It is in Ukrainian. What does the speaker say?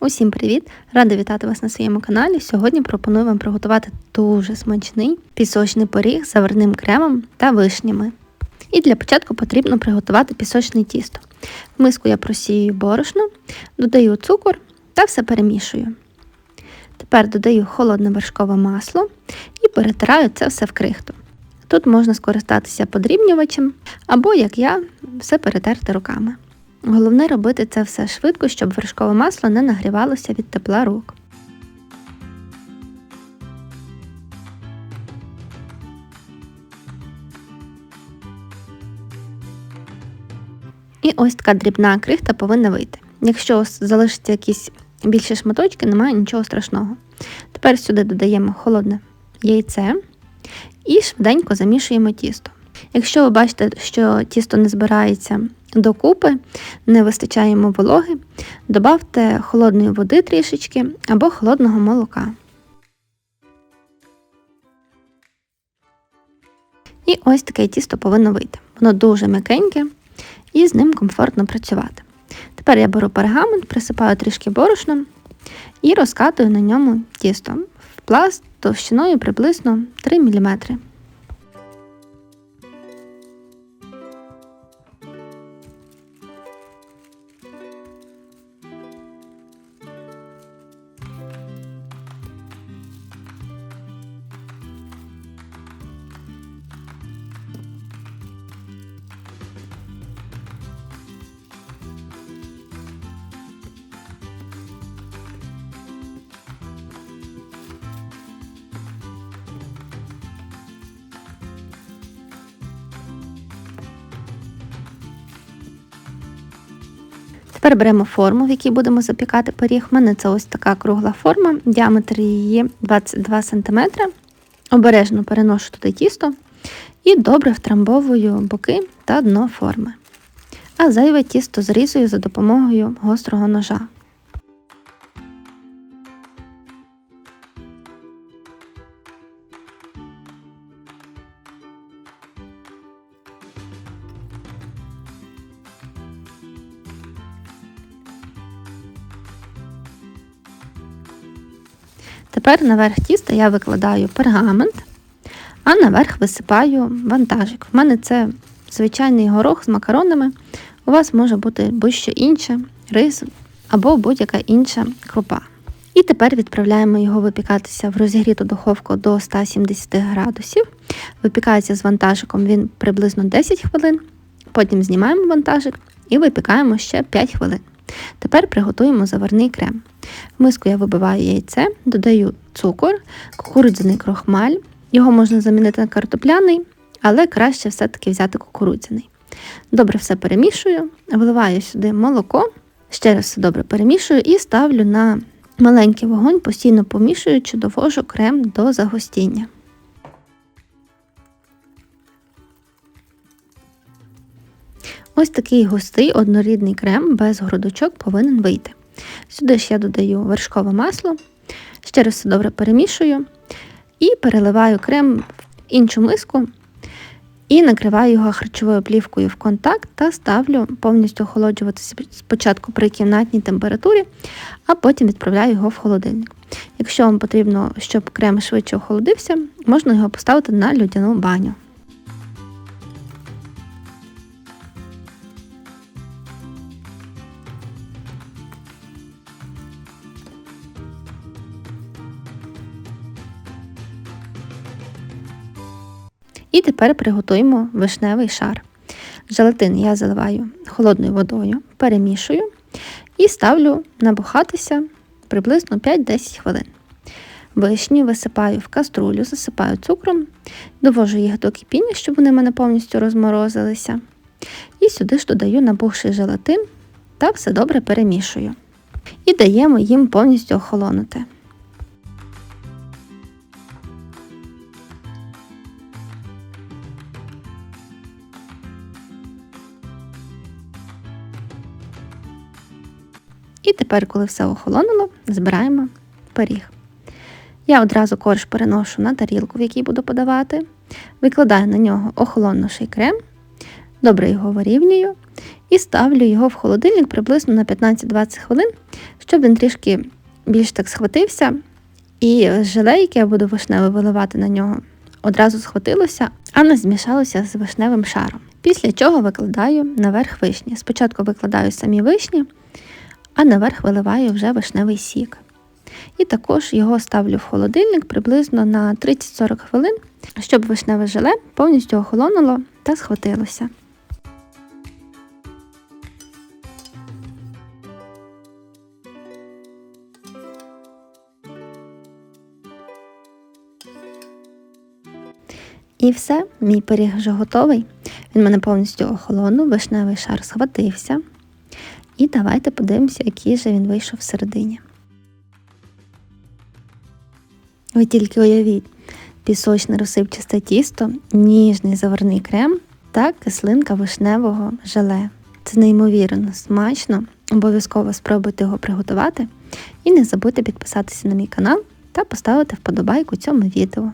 Усім привіт! Рада вітати вас на своєму каналі. Сьогодні пропоную вам приготувати дуже смачний пісочний поріг з заварним кремом та вишнями. І для початку потрібно приготувати пісочне тісто. В миску я просію борошно, додаю цукор та все перемішую. Тепер додаю холодне вершкове масло і перетираю це все в крихту. Тут можна скористатися подрібнювачем або, як я, все перетерти руками. Головне робити це все швидко, щоб вершкове масло не нагрівалося від тепла рук. І ось така дрібна крихта повинна вийти. Якщо залишаться якісь більші шматочки, немає нічого страшного. Тепер сюди додаємо холодне яйце і швиденько замішуємо тісто. Якщо ви бачите, що тісто не збирається докупи, не вистачає йому вологи, додавте холодної води трішечки або холодного молока. І ось таке тісто повинно вийти. Воно дуже м'якеньке і з ним комфортно працювати. Тепер я беру пергамент, присипаю трішки борошном і розкатую на ньому тісто в пласт товщиною приблизно 3 мм. Тепер беремо форму, в якій будемо запікати пиріг. У мене це ось така кругла форма, діаметр її 22 см. Обережно переношу туди тісто і добре втрамбовую боки та дно форми. А зайве тісто зрізую за допомогою гострого ножа. Тепер наверх тіста я викладаю пергамент, а наверх висипаю вантажик. У мене це звичайний горох з макаронами. У вас може бути будь-що інше, рис або будь-яка інша крупа. І тепер відправляємо його випікатися в розігріту духовку до 170 градусів. Випікається з вантажиком він приблизно 10 хвилин. Потім знімаємо вантажик і випікаємо ще 5 хвилин. Тепер приготуємо заварний крем. В миску я вибиваю яйце, додаю цукор, кукурудзяний крохмаль. Його можна замінити на картопляний, але краще все-таки взяти кукурудзяний. Добре все перемішую, виливаю сюди молоко, ще раз все добре перемішую і ставлю на маленький вогонь, постійно помішуючи, довожу крем до загустіння. Ось такий густий однорідний крем без грудочок повинен вийти. Сюди ж я додаю вершкове масло, ще раз все добре перемішую і переливаю крем в іншу миску і накриваю його харчовою плівкою в контакт та ставлю повністю охолоджуватися спочатку при кімнатній температурі, а потім відправляю його в холодильник. Якщо вам потрібно, щоб крем швидше охолодився, можна його поставити на людяну баню. І тепер приготуємо вишневий шар. Желатин я заливаю холодною водою, перемішую і ставлю набухатися приблизно 5-10 хвилин. Вишні висипаю в каструлю, засипаю цукром, довожу їх до кипіння, щоб вони в мене повністю розморозилися. І сюди ж додаю набухший желатин та все добре перемішую. І даємо їм повністю охолонути. І тепер, коли все охолонуло, збираємо пиріг. Я одразу корж переношу на тарілку, в якій буду подавати, викладаю на нього охолонувший крем, добре його вирівнюю і ставлю його в холодильник приблизно на 15-20 хвилин, щоб він трішки більш так схватився. І желе, яке я буду вишневе виливати на нього, одразу схватилося, а не змішалося з вишневим шаром. Після чого викладаю наверх вишні. Спочатку викладаю самі вишні, а наверх виливаю вже вишневий сік. І також його ставлю в холодильник приблизно на 30-40 хвилин, щоб вишневе желе повністю охолонуло та схватилося. І все, мій пиріг вже готовий. Він мене повністю охолонув, вишневий шар схватився. І давайте подивимося, який же він вийшов всередині. Ви тільки уявіть, пісочне розсипчасте тісто, ніжний заварний крем та кислинка вишневого желе. Це неймовірно смачно. Обов'язково спробуйте його приготувати. І не забудьте підписатися на мій канал та поставити вподобайку цьому відео.